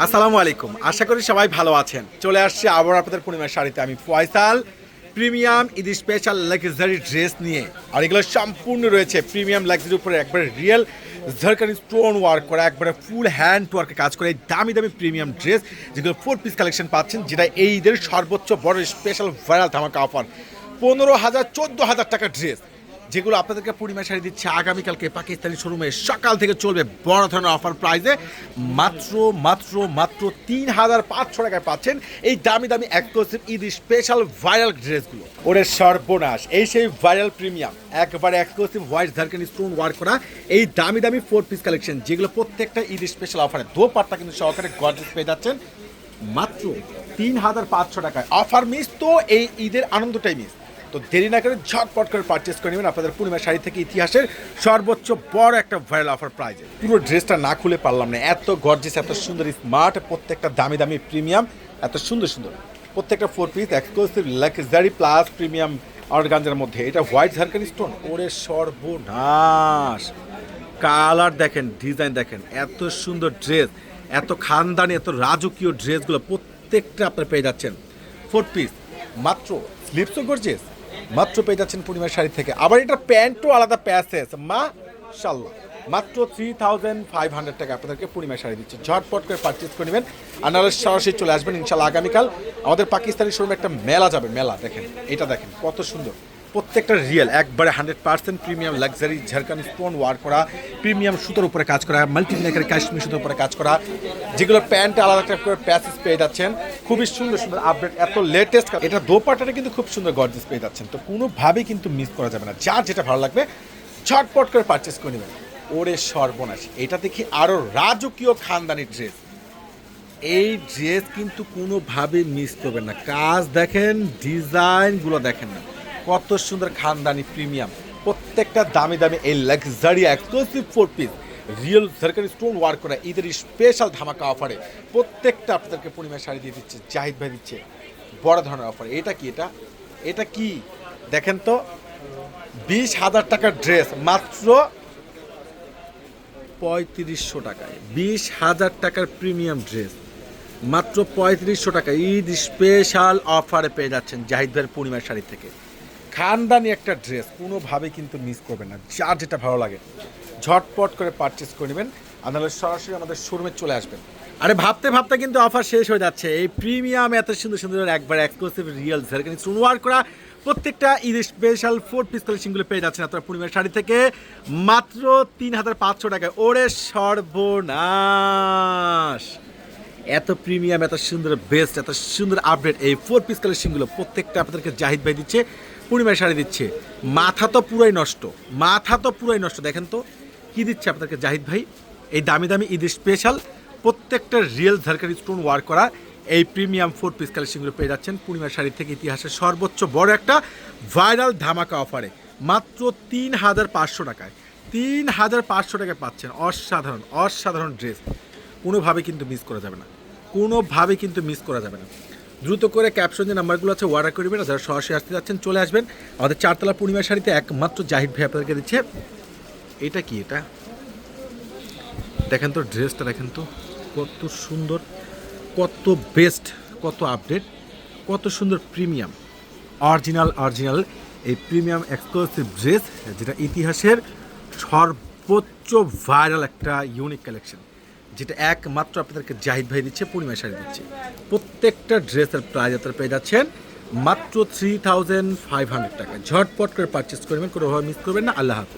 আসসালামু আলাইকুম। আশা করি সবাই ভালো আছেন। চলে আসছে আবার আপনাদের পূর্ণিমার শাড়িতে। আমি Faisal, premium Eid special luxury dress নিয়ে। আর এগুলো সম্পূর্ণ রয়েছে প্রিমিয়াম লাক্সারির উপরে একবারে রিয়েল ঝরকানি স্টোন ওয়ার্ক করা, একবারে ফুল হ্যান্ড ওয়ার্কে কাজ করে দামি দামি প্রিমিয়াম ড্রেস, যেগুলো ফোর পিস কালেকশন পাচ্ছেন, যেটা এই ঈদের সর্বোচ্চ বড় স্পেশাল ভাইরাল ধামাকা অফার পনেরো হাজার, চোদ্দ হাজার টাকা ড্রেস। যেগুলো আপনাদেরকে পূর্ণিমা শাড়ি দিচ্ছে আগামীকালকে পাকিস্তানি শোরুমে। সকাল থেকে চলবে বড় ধরনের অফার প্রাইজে মাত্র মাত্র মাত্র তিন হাজার পাঁচশো টাকায় পাচ্ছেন এই দামি দামি এক্সক্লুসিভ ঈদ স্পেশাল ভাইরাল ড্রেসগুলো ওরে সর্বনাশ, এই সেই ভাইরাল প্রিমিয়াম একবারে এক্সক্লুসিভ হোয়াইট ঝারকানি স্টোন ওয়ার্ক করা এই দামি দামি ফোর পিস কালেকশন যেগুলো প্রত্যেকটা ঈদ স্পেশাল অফারে দো পাটটা কিন্তু সহকারে গর্জেস পেয়ে যাচ্ছেন। মাত্র তিন হাজার পাঁচশো টাকায়। অফার মিস তো এই ঈদের আনন্দটাই মিস তো দেরি না করে ঝটপট করে পারচেস করে নেবেন আপনাদের পূর্ণিমা শাড়ি থেকে ইতিহাসের সর্বোচ্চ বড় একটা ভাইরাল অফার প্রাইজে পুরো ড্রেসটা না খুলে পারলাম না। এত গর্জিস এত সুন্দর স্মার্ট প্রত্যেকটা দামি দামি প্রিমিয়াম এত সুন্দর সুন্দর। প্রত্যেকটা four piece exclusive luxury plus premium organza মধ্যে। এটা হোয়াইট ঝারকানি স্টোন ওরে সর্বনাশ! কালার দেখেন ডিজাইন দেখেন, এত সুন্দর ড্রেস এত খানদানি, এত রাজকীয় ড্রেসগুলো প্রত্যেকটা আপনার পেয়ে যাচ্ছেন। ফোর পিস মাত্র স্লিপসও গর্জেস মাত্র পেয়ে যাচ্ছেন পূর্ণিমার শাড়ি থেকে। আবার এটা প্যান্টও আলাদা প্যাসেস মা শাল্লাহ মাত্র থ্রি থাউজেন্ড ফাইভ হান্ড্রেড টাকা আপনাদেরকে পূর্ণিমার শাড়ি দিচ্ছে। ঝটপট করে পারচেস করে নেবেন। আর সরাসরি চলে আসবেন ইনশাল্লাহ আগামীকাল। আমাদের পাকিস্তানি শোরুমে একটা মেলা যাবে, মেলা, দেখেন। এটা দেখেন, কত সুন্দর। প্রত্যেকটা রিয়েল একবারে হান্ড্রেড পার্সেন্ট প্রিমিয়াম লাক্সারি ঝাড়খানি স্টোন ওয়ার করা প্রিমিয়াম সুতোর উপরে কাজ করা মাল্টিনেকার কাশ্মীর সুতোর উপরে কাজ করা, যেগুলো প্যান্ট আলাদা করে প্যাসেজ পেয়ে যাচ্ছেন। খুবই সুন্দর সুন্দর আপডেট এত লেটেস্ট এটা দোপাটাটা কিন্তু খুব সুন্দর গর্জেস পেয়ে যাচ্ছেন। তো কোনোভাবেই কিন্তু মিস করা যাবে না। যার যেটা ভালো লাগবে, ঝটপট করে পারচেস করে নেবেন। ওরে সর্বনাশ। এটা দেখি আরও রাজকীয় খানদানি ড্রেস এই ড্রেস কিন্তু কোনোভাবে মিস করবেন না। কাজ দেখেন ডিজাইনগুলো দেখেন না। কত সুন্দর খানদানি প্রিমিয়াম প্রত্যেকটা দামি দামি এই luxury exclusive four piece real সরকারি স্টোন ওয়ার্ক করা ঈদের স্পেশাল ধামাকা অফারে প্রত্যেকটা আপনাদেরকে পূর্ণিমার শাড়ি দিয়ে দিচ্ছে, জাহিদ ভাই দিচ্ছে, বড় ধরনের অফার এটা কি এটা? এটা কি? দেখেন তো, বিশ হাজার টাকার ড্রেস মাত্র পঁয়ত্রিশশো টাকায়। বিশ হাজার টাকার প্রিমিয়াম ড্রেস মাত্র পঁয়ত্রিশশো টাকা ঈদ স্পেশাল অফারে পেয়ে যাচ্ছেন জাহিদ ভাইয়ের পূর্ণিমার শাড়ি থেকে। খানদানি একটা ড্রেস কোনোভাবে কিন্তু মিস করবেন না, যার যেটা ভালো লাগে। ঝটপট করে পারচেস করে নেবেন। নাহলে সরাসরি আমাদের শোরুমে চলে আসবেন। আরে ভাবতে ভাবতে কিন্তু অফার শেষ হয়ে যাচ্ছে। এই প্রিমিয়াম এত সুন্দর সুন্দর একবার এক্সক্লুসিভ রিয়েল ওয়ার্ক করা প্রত্যেকটা ঈদ স্পেশাল ফোর পিস কালেকশনগুলো পেয়ে যাচ্ছেন আপনার পূর্ণিমার শাড়ি থেকে। মাত্র তিন হাজার পাঁচশো টাকায়। ওরে সর্বনাশ! এত প্রিমিয়াম এত সুন্দর বেস্ট এত সুন্দর আপডেট এই ফোর পিস কালেকশনগুলো প্রত্যেকটা আপনাদেরকে জাহিদ ভাই দিচ্ছে, পূর্ণিমার শাড়ি দিচ্ছে। মাথা তো পুরাই নষ্ট। মাথা তো পুরাই নষ্ট। দেখেন তো কি দিচ্ছে আপনাদেরকে জাহিদ ভাই? এই দামি দামি ঈদ স্পেশাল প্রত্যেকটা রিয়েল ঝারকারি স্টোন ওয়ার্ক করা এই প্রিমিয়াম ফোর পিস কালেকশনগুলো পেয়ে যাচ্ছেন। পূর্ণিমার শাড়ি থেকে ইতিহাসের সর্বোচ্চ বড় একটা ভাইরাল ধামাকা অফারে মাত্র তিন হাজার পাঁচশো টাকায় তিন হাজার পাঁচশো টাকায় পাচ্ছেন অসাধারণ অসাধারণ ড্রেস কোনোভাবে কিন্তু মিস করা যাবে না, কোনোভাবে কিন্তু মিস করা যাবে না। দ্রুত করে ক্যাপশন যে নাম্বারগুলো আছে অর্ডার করবেন যারা সরাসরি আসতে যাচ্ছেন, চলে আসবেন। আমাদের চারতলা পূর্ণিমা শাড়িতে একমাত্র জাহিদ ভাই আপনাদেরকে দিচ্ছে এটা কি এটা? দেখেন তো ড্রেসটা, দেখেন তো কত সুন্দর, কত বেস্ট কত আপডেট কত সুন্দর প্রিমিয়াম অরিজিনাল অরিজিনাল এই প্রিমিয়াম এক্সক্লুসিভ ড্রেস যেটা ইতিহাসের সর্বোচ্চ ভাইরাল একটা ইউনিক কালেকশন যেটা একমাত্র আপনাদেরকে জাহিদ ভাই দিচ্ছে পূর্ণিমা শাড়ি দিচ্ছে। প্রত্যেকটা ড্রেসের প্রাইস আপনারা পেয়ে যাচ্ছেন মাত্র থ্রি থাউজেন্ড ফাইভ হান্ড্রেড টাকা। ঝটপট করে পারচেস করবেন কোনোভাবে মিস করবেন না। আল্লাহ হাফিজ।